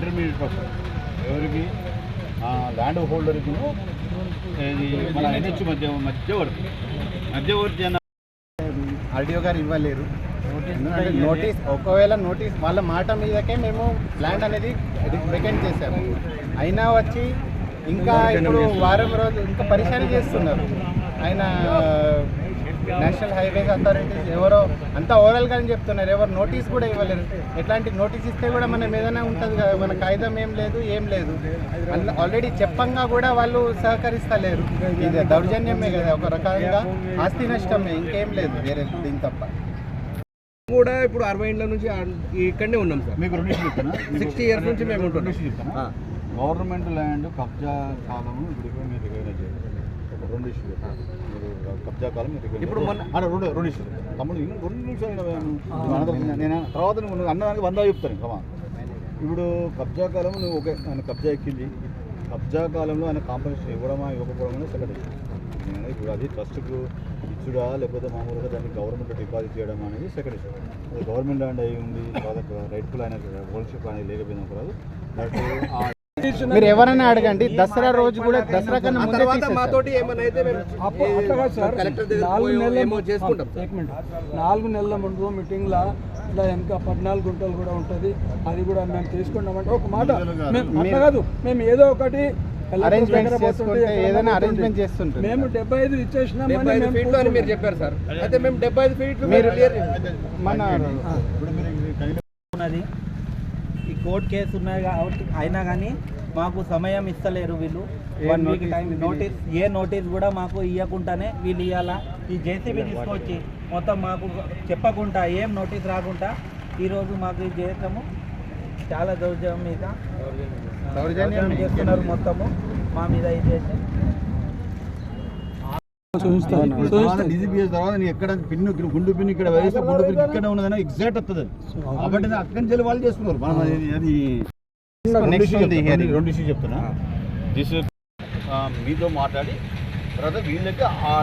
Intermediate person ఎవరికి? Land హోల్డర్కి ఇది మన ఎన్హెచ్ మధ్య మధ్యవర్తి మధ్యవర్తి అన్న ఆర్డీఓ గారు ఇవ్వలేరు. ఎందుకంటే నోటీస్ ఒకవేళ నోటీస్ వాళ్ళ మాట మీదకే మేము ల్యాండ్ అనేది వెకెంట్ చేసాము అయినా వచ్చి ఇంకా ఇప్పుడు వారం రోజులు ఇంకా పరిశాని చేస్తున్నారు. ఆయన నేషనల్ హైవేస్ అథారిటీస్ ఎవరో అంతా ఓవరాల్గా అని చెప్తున్నారు. ఎవరు నోటీస్ కూడా ఇవ్వలేరు. ఎట్లాంటి నోటీస్ ఇస్తే కూడా మనం ఏదైనా ఉంటుంది కదా. మన కాగితం ఏం లేదు ఏం లేదు. ఆల్రెడీ చెప్పంగా కూడా వాళ్ళు సహకరిస్తలేరు. ఇది దౌర్జన్యమే కదా. ఒక రకంగా ఆస్తి నష్టమే. ఇంకేం లేదు వేరే దీని తప్ప. కూడా ఇప్పుడు అరవై ఏళ్ళ నుంచి ఇక్కడనే ఉన్నాం సార్. మీకు రెండు 60 years నుంచి మేము ఉంటున్నాం. చెప్తానా గవర్నమెంట్ ల్యాండ్ కబ్జా కాలము ఇప్పుడు ఇక్కడ చేయాలి ఒక రెండు ఇష్యూలు కబ్జా కాలం ఇప్పుడు మొన్న- రెండు రెండు ఇష్యూలు తమ్ముడు రెండు నిమిషాలు నేను- తర్వాత నువ్వు అన్నదానికి వంద చెప్తాను కమా ఇప్పుడు కబ్జా కాలం నువ్వు ఒక ఆయన కబ్జా ఎక్కింది. కబ్జా కాలంలో ఆయన కాంపన్సేషన్ ఇవ్వడమా ఇవ్వకపోవడం అనేది సెకండ్ ఇష్యూ నేను ఇప్పుడు అది ట్రస్ట్కు ఇచ్చుడా లేకపోతే మామూలుగా దాన్ని గవర్నమెంట్ డిపాజిట్ చేయడం అనేది సెకండ్ ఇష్యూ అది గవర్నమెంట్ ల్యాండ్ అయి ఉంది తర్వాత రైట్ఫుల్ అయిన ఓనర్షిప్ అనేది లేకపోయినా కూడా ఆ మీరు ఎవరైనా అడగండి దసరా రోజు కూడా దసరా కన్నా తర్వాత. మాతోటి ఏమైనా నాలుగు నెలల ఏమో చేసుకుంటాం. ఒక మినిట్. నాలుగు నెలల ముందు మీటింగ్లో ఇట్లా వెనక పద్నాలుగు గుంటలు కూడా ఉంటుంది. అది కూడా మేము తీసుకున్నామంటే ఒక మాట. కాదు. మేము ఏదో ఒకటి. మేము డెబ్బై ఐదు అని మీరు. చెప్పారు సార్. అయితే మేము డెబ్బై ఐదు ఫీట్లు కోర్టు కేసు ఉన్నాయి కాబట్టి అయినా కానీ మాకు సమయం ఇస్తలేరు వీళ్ళు. One week time? నోటీస్ ఏ నోటీస్ కూడా మాకు ఇవ్వకుండానే వీళ్ళు ఇవ్వాలా ఈ జేసీబీ తీసుకొచ్చి మొత్తం మాకు చెప్పకుండా ఏం నోటీస్ రాకుండా ఈరోజు మాకు ఇది చేయటము చాలా దౌర్జన్యం మీద దౌర్జన్యం చేస్తున్నారు మొత్తము మా మీద ఇది చేసి డిజిపిఎస్ తర్వాత ఎక్కడ ఇక్కడ గుండు పిన్ ఇక్కడ వేస్తే గుండు పిన్ ఇక్కడ ఉన్నదని ఎగ్జాక్ట్ వస్తుంది. కాబట్టి అక్కడి నుంచి వెళ్ళి చేసుకున్నారు. మనం అది రెండు ఇష్యూ చెప్తున్నా. దిస్ మీతో మాట్లాడి తర్వాత వీళ్ళకి ఆ